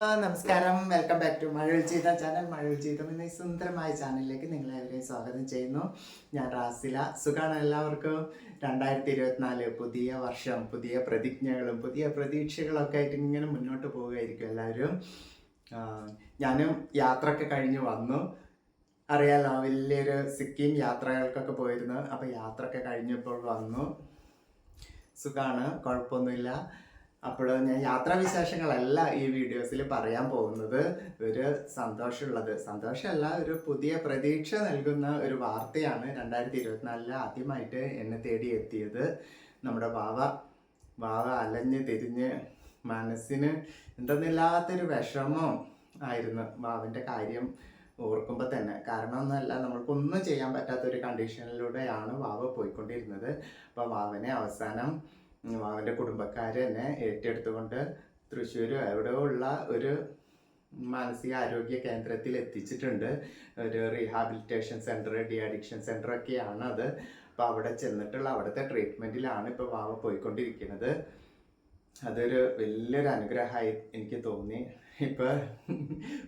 നമസ്കാരം. Welcome back to മഴവിൽ ചെയ്ത channel മഴവിൽ ചെയ്തം എന്ന ഈ സുന്ദരമായ ചാനലിലേക്ക് നിങ്ങളെവരെയും സ്വാഗതം ചെയ്യുന്നു. ഞാൻ റാസില. സുഖാണ് എല്ലാവർക്കും? രണ്ടായിരത്തി ഇരുപത്തിനാല് പുതിയ വർഷം പുതിയ പ്രതിജ്ഞകളും പുതിയ പ്രതീക്ഷകളൊക്കെ ആയിട്ട് ഇങ്ങനെ മുന്നോട്ട് പോവുകയായിരിക്കും എല്ലാവരും. ഞാനും യാത്രയൊക്കെ കഴിഞ്ഞ് വന്നു. അറിയാലോ വലിയൊരു സിക്കിം യാത്രകൾക്കൊക്കെ പോയിരുന്നു. അപ്പോൾ യാത്രയൊക്കെ കഴിഞ്ഞപ്പോൾ വന്നു. സുഖമാണ് കുഴപ്പമൊന്നുമില്ല. അപ്പോൾ ഞാൻ യാത്രാ വിശേഷങ്ങളല്ല ഈ വീഡിയോസിൽ പറയാൻ പോകുന്നത്. ഒരു സന്തോഷമുള്ളത്. സന്തോഷമല്ല ഒരു പുതിയ പ്രതീക്ഷ നൽകുന്ന ഒരു വാർത്തയാണ് രണ്ടായിരത്തി ഇരുപത്തിനാലിൽ ആദ്യമായിട്ട് എന്നെ തേടി എത്തിയത് നമ്മുടെ വാവ വാവ അലഞ്ഞ് തിരിഞ്ഞ് മനസ്സിന് എന്തെന്നില്ലാത്തൊരു വിഷമം ആയിരുന്നു വാവിന്റെ കാര്യം ഓർക്കുമ്പോൾ തന്നെ. കാരണം ഒന്നല്ല നമ്മൾക്കൊന്നും ചെയ്യാൻ പറ്റാത്തൊരു കണ്ടീഷനിലൂടെയാണ് വാവ പോയിക്കൊണ്ടിരുന്നത്. അപ്പോൾ വാവനെ അവസാനം ഉം, കുടുംബക്കാരെ തന്നെ ഏറ്റെടുത്തുകൊണ്ട് തൃശ്ശൂർ എവിടെയോ ഉള്ള ഒരു മാനസികാരോഗ്യ കേന്ദ്രത്തിൽ എത്തിച്ചിട്ടുണ്ട്. ഒരു rehabilitation centre de addiction centre ഒക്കെയാണ് അത്. അപ്പോൾ അവിടെ ചെന്നിട്ടുള്ള അവിടുത്തെ ട്രീറ്റ്മെന്റിലാണ് ഇപ്പോൾ വാവ പോയിക്കൊണ്ടിരിക്കുന്നത്. അതൊരു വലിയൊരു അനുഗ്രഹമായി എനിക്ക് തോന്നി. ഇപ്പൊ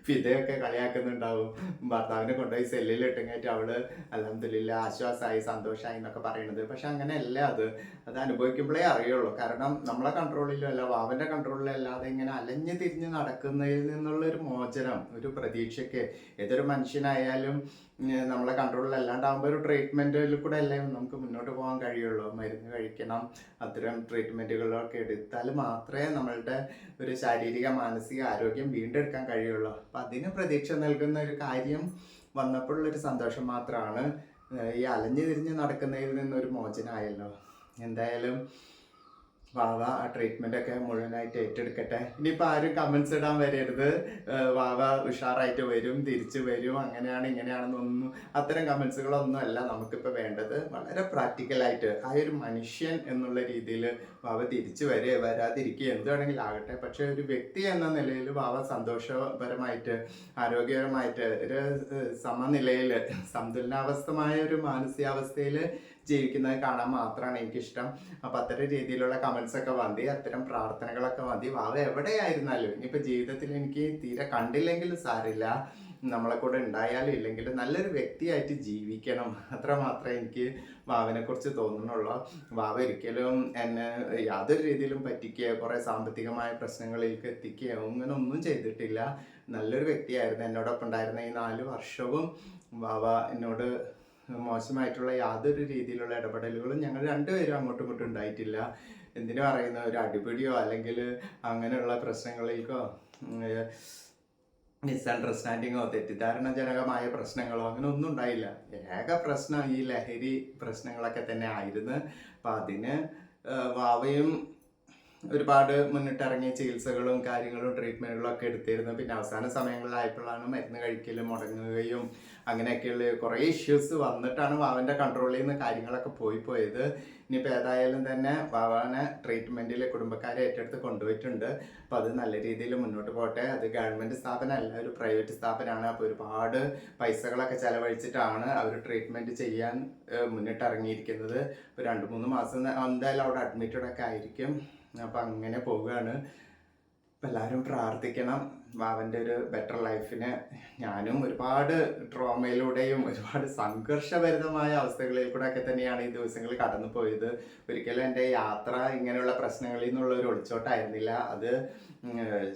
ഫിദയൊക്കെ കളിയാക്കുന്നുണ്ടാവും. ഭർത്താവിനെ കൊണ്ടുപോയി സെല്ലിൽ ഇട്ടങ്ങായിട്ട് അവൾ അലഹമില്ല ആശ്വാസമായി സന്തോഷമായി എന്നൊക്കെ പറയണത് പക്ഷെ അങ്ങനെയല്ല അത്. അത് അനുഭവിക്കുമ്പോഴേ അറിയുള്ളൂ. കാരണം നമ്മളെ കൺട്രോളിലും അല്ല വാവന്റെ കൺട്രോളിലും അല്ലാതെ ഇങ്ങനെ അലഞ്ഞു തിരിഞ്ഞ് നടക്കുന്നതിൽ നിന്നുള്ള ഒരു മോചനം ഒരു പ്രതീക്ഷയ്ക്ക്. ഏതൊരു മനുഷ്യനായാലും നമ്മളെ കൺട്രോളിൽ അല്ലാണ്ടാകുമ്പോൾ ഒരു ട്രീറ്റ്മെന്റിൽ കൂടെ അല്ലേ നമുക്ക് മുന്നോട്ട് പോകാൻ കഴിയുള്ളൂ. മരുന്ന് കഴിക്കണം അത്തരം ട്രീറ്റ്മെന്റുകളൊക്കെ എടുത്താൽ മാത്രമേ നമ്മളുടെ ഒരു ശാരീരിക മാനസിക ആരോഗ്യം വീണ്ടെടുക്കാൻ കഴിയുള്ളൂ. അപ്പം അതിന് പ്രതീക്ഷ നൽകുന്ന ഒരു കാര്യം വന്നപ്പോഴുള്ളൊരു സന്തോഷം മാത്രമാണ്. ഈ അലഞ്ഞു തിരിഞ്ഞ് നടക്കുന്നതിൽ നിന്നൊരു മോചനമായല്ലോ. എന്തായാലും വാവ ആ ട്രീറ്റ്മെന്റ് ഒക്കെ മുഴുവനായിട്ട് ഏറ്റെടുക്കട്ടെ. ഇനിയിപ്പോൾ ആരും കമന്റ്സ് ഇടാൻ വരരുത്. വാവ ഉഷാറായിട്ട് വരും തിരിച്ചു വരും അങ്ങനെയാണ് ഇങ്ങനെയാണെന്നൊന്നും അത്തരം കമന്റ്സുകളൊന്നും അല്ല നമുക്കിപ്പോൾ വേണ്ടത്. വളരെ പ്രാക്ടിക്കലായിട്ട് ആ ഒരു മനുഷ്യൻ എന്നുള്ള രീതിയിൽ വാവ തിരിച്ചു വരെ വരാതിരിക്കുക എന്ത് വേണമെങ്കിലും ആകട്ടെ. പക്ഷെ ഒരു വ്യക്തി എന്ന നിലയിൽ വാവ സന്തോഷപരമായിട്ട് ആരോഗ്യപരമായിട്ട് ഒരു സമനിലയിൽ സന്തുലനാവസ്ഥമായ ഒരു മാനസികാവസ്ഥയിൽ ജീവിക്കുന്നത് കാണാൻ മാത്രമാണ് എനിക്കിഷ്ടം. അപ്പം അത്തരം രീതിയിലുള്ള കമൻസ് ഒക്കെ മതി അത്തരം പ്രാർത്ഥനകളൊക്കെ മതി വാവ എവിടെയായിരുന്നാലും ഇനിയിപ്പോൾ ജീവിതത്തിൽ എനിക്ക് തീരെ കണ്ടില്ലെങ്കിലും സാരില്ല നമ്മളെ കൂടെ ഉണ്ടായാലും ഇല്ലെങ്കിലും നല്ലൊരു വ്യക്തിയായിട്ട് ജീവിക്കണം. അത്ര മാത്രമേ എനിക്ക് വാവിനെ കുറിച്ച് തോന്നുന്നുള്ളൂ. വാവ ഒരിക്കലും എന്നെ യാതൊരു രീതിയിലും പറ്റിക്കുകയോ കുറേ സാമ്പത്തികമായ പ്രശ്നങ്ങളിലേക്ക് എത്തിക്കുകയോ അങ്ങനെ ഒന്നും ചെയ്തിട്ടില്ല. നല്ലൊരു വ്യക്തിയായിരുന്നു. എന്നോടൊപ്പം ഉണ്ടായിരുന്ന ഈ നാല് വർഷവും വാവ എന്നോട് മോശമായിട്ടുള്ള യാതൊരു രീതിയിലുള്ള ഇടപെടലുകളും ഞങ്ങൾ രണ്ടുപേരും അങ്ങോട്ടും ഇങ്ങോട്ടും ഉണ്ടായിട്ടില്ല. എന്തിനു പറയുന്ന? ഒരു അടിപിടിയോ അല്ലെങ്കിൽ അങ്ങനെയുള്ള പ്രശ്നങ്ങളിലേക്കോ മിസ്അണ്ടർസ്റ്റാൻഡിങ്ങോ തെറ്റിദ്ധാരണജനകമായ പ്രശ്നങ്ങളോ അങ്ങനെ ഒന്നും ഉണ്ടായില്ല. ഏക പ്രശ്നം ഈ ലഹരി പ്രശ്നങ്ങളൊക്കെ തന്നെ ആയിരുന്നു. അപ്പം അതിന് വാവയും ഒരുപാട് മുന്നിട്ടിറങ്ങിയ ചികിത്സകളും കാര്യങ്ങളും ട്രീറ്റ്മെന്റുകളും ഒക്കെ എടുത്തിരുന്നു. പിന്നെ അവസാന സമയങ്ങളിലായപ്പോഴാണ് മരുന്ന് കഴിക്കലും മുടങ്ങുകയും അങ്ങനെയൊക്കെയുള്ള കുറേ ഇഷ്യൂസ് വന്നിട്ടാണ് വാവന്റെ കൺട്രോളിൽ നിന്ന് കാര്യങ്ങളൊക്കെ പോയി പോയത്. ഇനിയിപ്പോൾ ഏതായാലും തന്നെ വാവാനെ ട്രീറ്റ്മെന്റിൽ കുടുംബക്കാരെ ഏറ്റെടുത്ത് കൊണ്ടുപോയിട്ടുണ്ട്. അപ്പോൾ അത് നല്ല രീതിയിൽ മുന്നോട്ട് പോട്ടെ അത് ഗവൺമെന്റ് സ്ഥാപനമല്ല ഒരു പ്രൈവറ്റ് സ്ഥാപനമാണ്. അപ്പോൾ ഒരുപാട് പൈസകളൊക്കെ ചിലവഴിച്ചിട്ടാണ് അവർ ട്രീറ്റ്മെന്റ് ചെയ്യാൻ മുന്നിട്ടിറങ്ങിയിരിക്കുന്നത്. ഇപ്പോൾ രണ്ട് മൂന്ന് മാസം എന്തായാലും അവിടെ അഡ്മിറ്റഡ് ഒക്കെ ആയിരിക്കും. അപ്പം അങ്ങനെ പോവുകയാണ്. അപ്പം എല്ലാവരും പ്രാർത്ഥിക്കണം. വാവന്റെ ഒരു ബെറ്റർ ലൈഫിന് ഞാനും ഒരുപാട് ട്രോമയിലൂടെയും ഒരുപാട് സംഘർഷഭരിതമായ അവസ്ഥകളിൽ കൂടെ ഒക്കെ തന്നെയാണ് ഈ ദിവസങ്ങൾ കടന്നു പോയത്. ഒരിക്കലും എന്റെ യാത്ര ഇങ്ങനെയുള്ള പ്രശ്നങ്ങളിൽ നിന്നുള്ള ഒരു ഒളിച്ചോട്ടായിരുന്നില്ല. അത്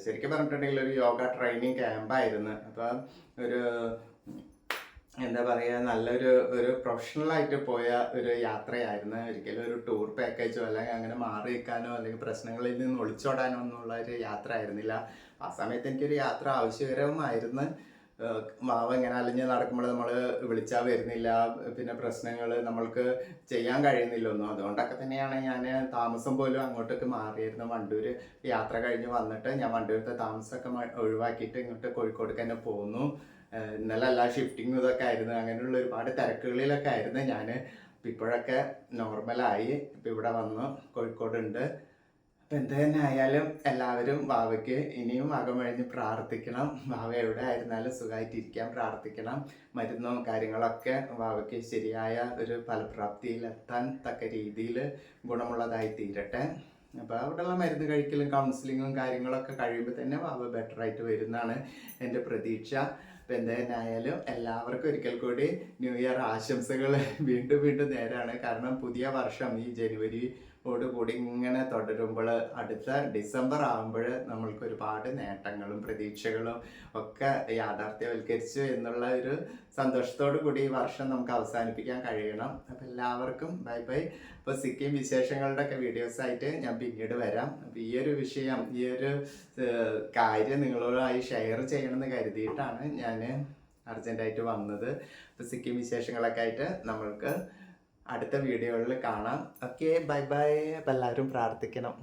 ശരിക്കും പറഞ്ഞിട്ടുണ്ടെങ്കിൽ ഒരു യോഗ ട്രെയിനിങ് ക്യാമ്പായിരുന്നു അപ്പം ഒരു എന്താ പറയുക നല്ലൊരു ഒരു പ്രൊഫഷണൽ ആയിട്ട് പോയ ഒരു യാത്രയായിരുന്നു. ഒരിക്കലും ഒരു ടൂർ പാക്കേജോ അല്ലെങ്കിൽ അങ്ങനെ മാറി നിൽക്കാനോ അല്ലെങ്കിൽ പ്രശ്നങ്ങളിൽ നിന്ന് ഒളിച്ചോടാനോ എന്നുള്ള ഒരു യാത്ര ആയിരുന്നില്ല ആ സമയത്ത് എനിക്കൊരു യാത്ര ആവശ്യകരവുമായിരുന്നു. മാവ് ഇങ്ങനെ അലിഞ്ഞ് നടക്കുമ്പോൾ നമ്മൾ വിളിച്ചാൽ വരുന്നില്ല. പിന്നെ പ്രശ്നങ്ങൾ നമ്മൾക്ക് ചെയ്യാൻ കഴിയുന്നില്ല ഒന്നും അതുകൊണ്ടൊക്കെ തന്നെയാണ് ഞാൻ താമസം പോലും അങ്ങോട്ടേക്ക് മാറിയിരുന്നു. വണ്ടൂർ യാത്ര കഴിഞ്ഞ് വന്നിട്ട് ഞാൻ വണ്ടൂരത്തെ താമസമൊക്കെ ഒഴിവാക്കിയിട്ട് ഇങ്ങോട്ട് കോഴിക്കോട് തന്നെ പോന്നു. ഇന്നലെ എല്ലാ ഷിഫ്റ്റിങ്ങും ഇതൊക്കെ ആയിരുന്നു. അങ്ങനെയുള്ള ഒരുപാട് തിരക്കുകളിലൊക്കെ ആയിരുന്നു ഞാൻ ഇപ്പം ഇപ്പോഴൊക്കെ നോർമലായി ഇപ്പം ഇവിടെ വന്നു. കോഴിക്കോടുണ്ട്. അപ്പം എന്ത് തന്നെ ആയാലും എല്ലാവരും വാവയ്ക്ക് ഇനിയും അകമഴിഞ്ഞ് പ്രാർത്ഥിക്കണം. വാവ എവിടെ ആയിരുന്നാലും സുഖമായിട്ടിരിക്കാൻ പ്രാർത്ഥിക്കണം. മരുന്നും കാര്യങ്ങളൊക്കെ വാവയ്ക്ക് ശരിയായ ഒരു ഫലപ്രാപ്തിയിൽ എത്താൻ തക്ക രീതിയിൽ ഗുണമുള്ളതായി തീരട്ടെ. അപ്പോൾ അവിടെയുള്ള മരുന്ന് കഴിക്കലും കൗൺസിലിങ്ങും കാര്യങ്ങളൊക്കെ കഴിയുമ്പോൾ തന്നെ വാവ ബെറ്റർ ആയിട്ട് വരുന്നതാണ് എന്റെ പ്രതീക്ഷ. അപ്പം എന്തായാലും എല്ലാവർക്കും ഒരിക്കൽ കൂടി ന്യൂ ഇയർ ആശംസകൾ വീണ്ടും വീണ്ടും നേരാണ്. കാരണം പുതിയ വർഷം ഈ ജനുവരിയോട് കൂടി ഇങ്ങനെ തുടരുമ്പോൾ അടുത്ത ഡിസംബർ ആകുമ്പോൾ നമ്മൾക്ക് ഒരുപാട് നേട്ടങ്ങളും പ്രതീക്ഷകളും ഒക്കെ യാഥാർത്ഥ്യവൽക്കരിച്ചു എന്നുള്ള ഒരു സന്തോഷത്തോടു കൂടി ഈ വർഷം നമുക്ക് അവസാനിപ്പിക്കാൻ കഴിയണം. അപ്പം എല്ലാവർക്കും ബൈ ബൈ. അപ്പോൾ സിക്കിം വിശേഷങ്ങളുടെ ഒക്കെ വീഡിയോസ് ആയിട്ട് ഞാൻ പിന്നീട് വരാം. അപ്പോൾ ഈ ഒരു വിഷയം ഈ ഒരു കാര്യം നിങ്ങളോടായി ഷെയർ ചെയ്യണമെന്ന് കരുതിയിട്ടാണ് ഞാൻ അർജന്റായിട്ട് വന്നത്. അപ്പോൾ സിക്കിം വിശേഷങ്ങളൊക്കെ ആയിട്ട് നമ്മൾക്ക് അടുത്ത വീഡിയോകളിൽ കാണാം. ഓക്കെ ബൈ ബൈ അപ്പം എല്ലാവരും പ്രാർത്ഥിക്കണം.